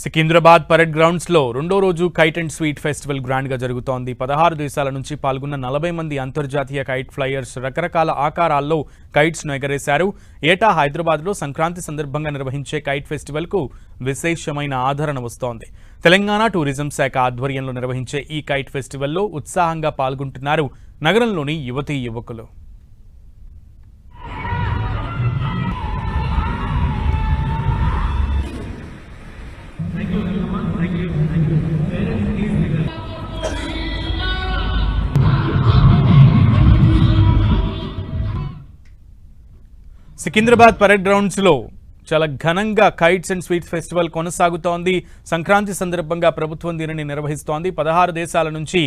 Secunderabad parade గ్రౌండ్స్లో రెండో రోజు కైట్ అండ్ స్వీట్ ఫెస్టివల్ గ్రాండ్గా జరుగుతోంది. పదహారు దేశాల నుంచి పాల్గొన్న నలభై మంది అంతర్జాతీయ కైట్ ఫ్లైయర్స్ రకరకాల ఆకారాల్లో కైట్స్ను ఎగరేశారు. ఏటా హైదరాబాద్లో సంక్రాంతి సందర్భంగా నిర్వహించే కైట్ ఫెస్టివల్కు విశేషమైన ఆదరణ వస్తోంది. తెలంగాణ టూరిజం శాఖ ఆధ్వర్యంలో నిర్వహించే ఈ కైట్ ఫెస్టివల్లో ఉత్సాహంగా పాల్గొంటున్నారు నగరంలోని యువతీ యువకులు. సికింద్రాబాద్ పరేడ్ గ్రౌండ్స్లో చాలా ఘనంగా కైట్స్ అండ్ స్వీట్స్ ఫెస్టివల్ కొనసాగుతోంది. సంక్రాంతి సందర్భంగా ప్రభుత్వం దీనిని నిర్వహిస్తోంది. పదహారు దేశాల నుంచి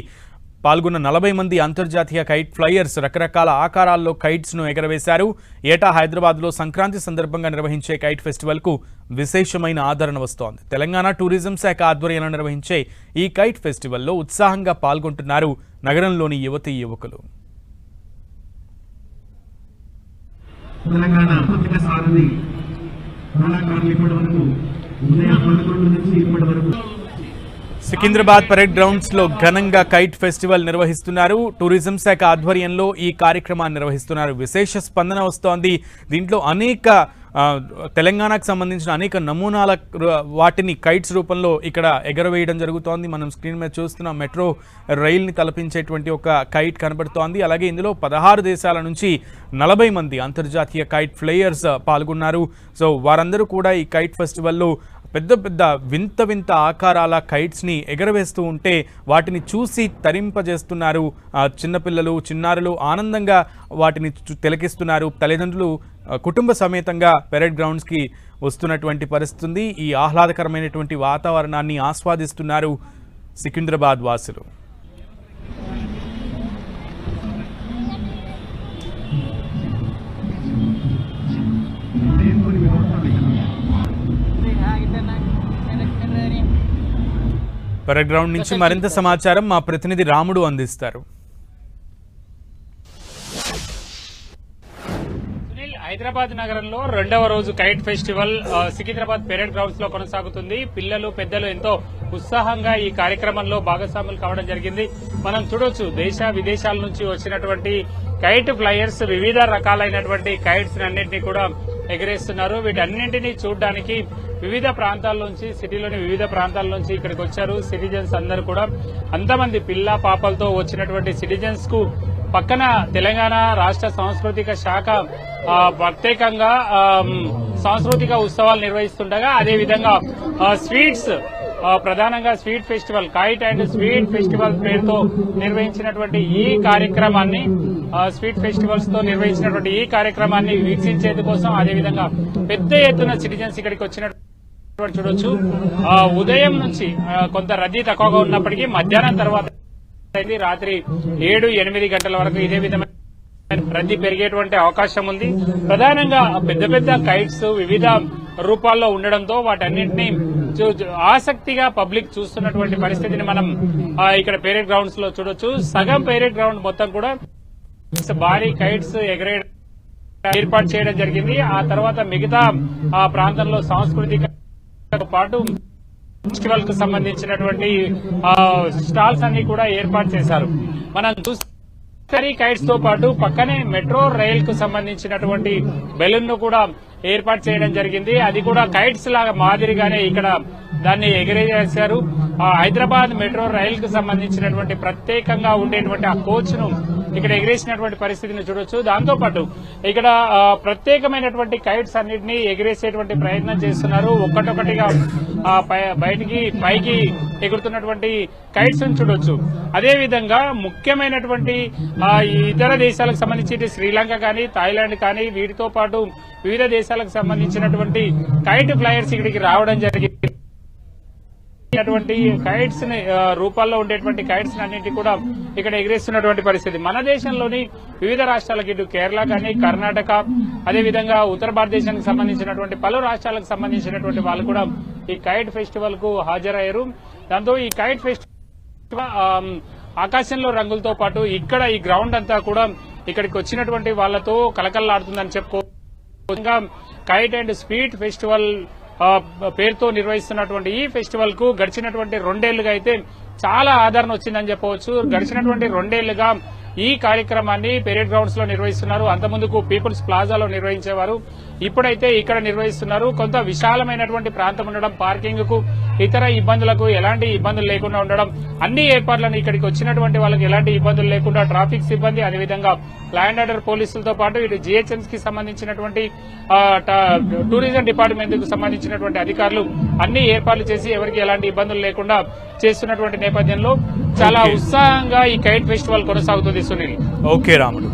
పాల్గొన్న నలభై మంది అంతర్జాతీయ కైట్ ఫ్లైయర్స్ రకరకాల ఆకారాల్లో కైట్స్ను ఎగరవేశారు. ఏటా హైదరాబాద్లో సంక్రాంతి సందర్భంగా నిర్వహించే కైట్ ఫెస్టివల్కు విశేషమైన ఆదరణ వస్తోంది. తెలంగాణ టూరిజం శాఖ ఆధ్వర్యంలో నిర్వహించే ఈ కైట్ ఫెస్టివల్లో ఉత్సాహంగా పాల్గొంటున్నారు నగరంలోని యువతీ యువకులు. తెలంగాణ పత్రిక సారథి కళాకారులు ఇప్పటి వరకు ఉదయం పదకొండు నుంచి ఇప్పటి వరకు సికింద్రాబాద్ పరేడ్ గ్రౌండ్స్లో ఘనంగా కైట్ ఫెస్టివల్ నిర్వహిస్తున్నారు. టూరిజం శాఖ ఆధ్వర్యంలో ఈ కార్యక్రమాన్ని నిర్వహిస్తున్నారు. విశేష స్పందన వస్తోంది. దీంట్లో అనేక తెలంగాణకు సంబంధించిన అనేక నమూనాల వాటిని కైట్స్ రూపంలో ఇక్కడ ఎగరవేయడం జరుగుతోంది. మనం స్క్రీన్ మీద చూస్తున్న మెట్రో రైల్ని తలపించేటువంటి ఒక కైట్ కనబడుతోంది. అలాగే ఇందులో పదహారు దేశాల నుంచి నలభై మంది అంతర్జాతీయ కైట్ ఫ్లేయర్స్ పాల్గొన్నారు. సో వారందరూ కూడా ఈ కైట్ ఫెస్టివల్లో పెద్ద పెద్ద వింత వింత ఆకారాల కైట్స్ని ఎగరవేస్తూ ఉంటే వాటిని చూసి తరింపజేస్తున్నారు. చిన్నపిల్లలు చిన్నారులు ఆనందంగా వాటిని తిలకిస్తున్నారు. తల్లిదండ్రులు కుటుంబ సమేతంగా పెరేడ్ గ్రౌండ్స్కి వస్తున్నటువంటి పరిస్థితుంది. ఈ ఆహ్లాదకరమైనటువంటి వాతావరణాన్ని ఆస్వాదిస్తున్నారు సికింద్రాబాద్ వాసులు. పెరేడ్ గ్రౌండ్ నుంచి మరింత సమాచారం మా ప్రతినిధి రాముడు అందిస్తారు. సునీల్ హైదరాబాద్ నగరంలో రెండవ రోజు కైట్ ఫెస్టివల్ సికింద్రాబాద్ పెరేడ్ గ్రౌండ్స్లో కొనసాగుతుంది. పిల్లలు పెద్దలు ఎంతో ఉత్సాహంగా ఈ కార్యక్రమంలో భాగస్వాములు కావడం జరిగింది. మనం చూడొచ్చు దేశ విదేశాల నుంచి వచ్చినటువంటి కైట్ ఫ్లైయర్స్ వివిధ రకాలైనటువంటి కైట్స్ అన్నింటినీ కూడా ఎగరేస్తున్నారు. వీటన్నింటినీ చూడడానికి వివిధ ప్రాంతాల నుంచి సిటీలోని వివిధ ప్రాంతాల నుంచి ఇక్కడికి వచ్చారు. సిటిజన్స్ అందరూ కూడా అంతమంది పిల్ల పాపలతో వచ్చినటువంటి సిటిజన్స్కు పక్కన తెలంగాణ రాష్ట్ర సాంస్కృతిక శాఖ ప్రత్యేకంగా సాంస్కృతిక ఉత్సవాలు నిర్వహిస్తుండగా అదేవిధంగా స్వీట్స్ ప్రధానంగా sweet festival kite and sweet festival పేరుతో నిర్వహించినటువంటి ఈ కార్యక్రమాన్ని స్వీట్ ఫెస్టివల్స్తో నిర్వహించినటువంటి ఈ కార్యక్రమాన్ని వీక్షించేందుకోసం అదేవిధంగా పెద్ద ఎత్తున సిటిజన్స్ ఇక్కడికి వచ్చినటువంటి చూడొచ్చు ఆ, ఉదయం నుంచి కొంత రద్దీ తక్కువగా ఉన్నప్పటికీ మధ్యాహ్నం తర్వాత అయితే రాత్రి ఏడు ఎనిమిది గంటల వరకు ఇదే విధమైన రద్దీ పెరిగేటువంటి అవకాశం ఉంది. ప్రధానంగా పెద్ద పెద్ద కైట్స్ వివిధ రూపాల్లో ఉండడంతో వాటన్నింటినీ చూ- ఆసక్తిగా పబ్లిక్ చూస్తున్నటువంటి పరిస్థితిని మనం ఇక్కడ పేరెడ్ గ్రౌండ్స్లో చూడొచ్చు. సగం పేరెడ్ గ్రౌండ్ మొత్తం కూడా భారీ కైట్స్ ఎగరే ఏర్పాటు చేయడం జరిగింది. ఆ తర్వాత మిగతా ఆ ప్రాంతంలో సాంస్కృతిక పాటు ఫెస్టివల్కు సంబంధించినటువంటి ఆ, స్టాల్స్ అన్ని కూడా ఏర్పాటు చేశారు. మనం చూస్తే కైట్స్తో పాటు పక్కనే మెట్రో రైల్కు సంబంధించినటువంటి బెలూన్ను కూడా ఏర్పాటు చేయడం జరిగింది. అది కూడా కైట్స్ లాగా మాదిరిగానే ఇక్కడ దాన్ని ఎగిరేసారు ఆ, హైదరాబాద్ మెట్రో రైల్కు సంబంధించినటువంటి ప్రత్యేకంగా ఉండేటువంటి ఆ కోచ్ను ఇక్కడ ఎగిరేసినటువంటి పరిస్థితిని చూడొచ్చు. దాంతో పాటు ఇక్కడ ప్రత్యేకమైనటువంటి కైట్స్ అన్నిటినీ ఎగిరేసేటువంటి ప్రయత్నం చేస్తున్నారు. ఒక్కటొక్కటిగా బయటికి పైకి ఎగురుతున్నటువంటి కైట్స్ని చూడొచ్చు. అదే విధంగా ముఖ్యమైనటువంటి ఇతర దేశాలకు సంబంధించి శ్రీలంక కానీ థాయిలాండ్ కానీ వీటితో పాటు వివిధ దేశాలకు సంబంధించినటువంటి కైట్ ఫ్లైయర్స్ ఇక్కడికి రావడం జరిగింది. అటువంటి కైట్స్ని రూపాల్లో ఉండేటువంటి కైట్స్ అన్నింటి కూడా ఇక్కడ ఎగిరేస్తున్నటువంటి పరిస్థితి. మన దేశంలోని వివిధ రాష్ట్రాలకు ఇటు కేరళ కానీ కర్ణాటక అదేవిధంగా ఉత్తర భారతదేశానికి సంబంధించినటువంటి పలు రాష్ట్రాలకు సంబంధించినటువంటి వాళ్ళు కూడా ఈ కైట్ ఫెస్టివల్కు హాజరయ్యారు. దాంతో ఈ కైట్ ఫెస్టివల్ ఆకాశంలో రంగులతో పాటు ఇక్కడ ఈ గ్రౌండ్ అంతా కూడా ఇక్కడికి వచ్చినటువంటి వాళ్ళతో కలకల్లాడుతుందని చెప్పుకో కైట్ అండ్ స్వీట్ ఫెస్టివల్ పేరుతో నిర్వహిస్తున్నటువంటి ఈ ఫెస్టివల్కు గడిచినటువంటి రెండేళ్ళుగా అయితే చాలా ఆదరణ వచ్చిందని చెప్పవచ్చు. గడిచినటువంటి రెండేళ్ళుగా ఈ కార్యక్రమాన్ని పెరేడ్ గ్రౌండ్స్లో నిర్వహిస్తున్నారు. అంతకుముందుకు పీపుల్స్ ప్లాజాలో నిర్వహించేవారు. ఇప్పుడైతే ఇక్కడ నిర్వహిస్తున్నారు. కొంత విశాలమైనటువంటి ప్రాంతం ఉండడం పార్కింగ్కు ఇతర ఇబ్బందులకు ఎలాంటి ఇబ్బందులు లేకుండా ఉండడం అన్ని ఏర్పాట్లను ఇక్కడికి వచ్చినటువంటి వాళ్ళకి ఎలాంటి ఇబ్బందులు లేకుండా ట్రాఫిక్ సిబ్బంది అదేవిధంగా ల్యాండ్ ఆర్డర్ పోలీసులతో పాటు ఇటు జిహెచ్ఎంస్కి సంబంధించినటువంటి ట- టూరిజం డిపార్ట్మెంట్కు సంబంధించినటువంటి అధికారులు అన్ని ఏర్పాట్లు చేసి ఎవరికి ఎలాంటి ఇబ్బందులు లేకుండా చేస్తున్నటువంటి నేపథ్యంలో చాలా. ఉత్సాహంగా ఈ కైట్ ఫెస్టివల్ కొనసాగుతుంది సునీల్ ఓకే రాముడు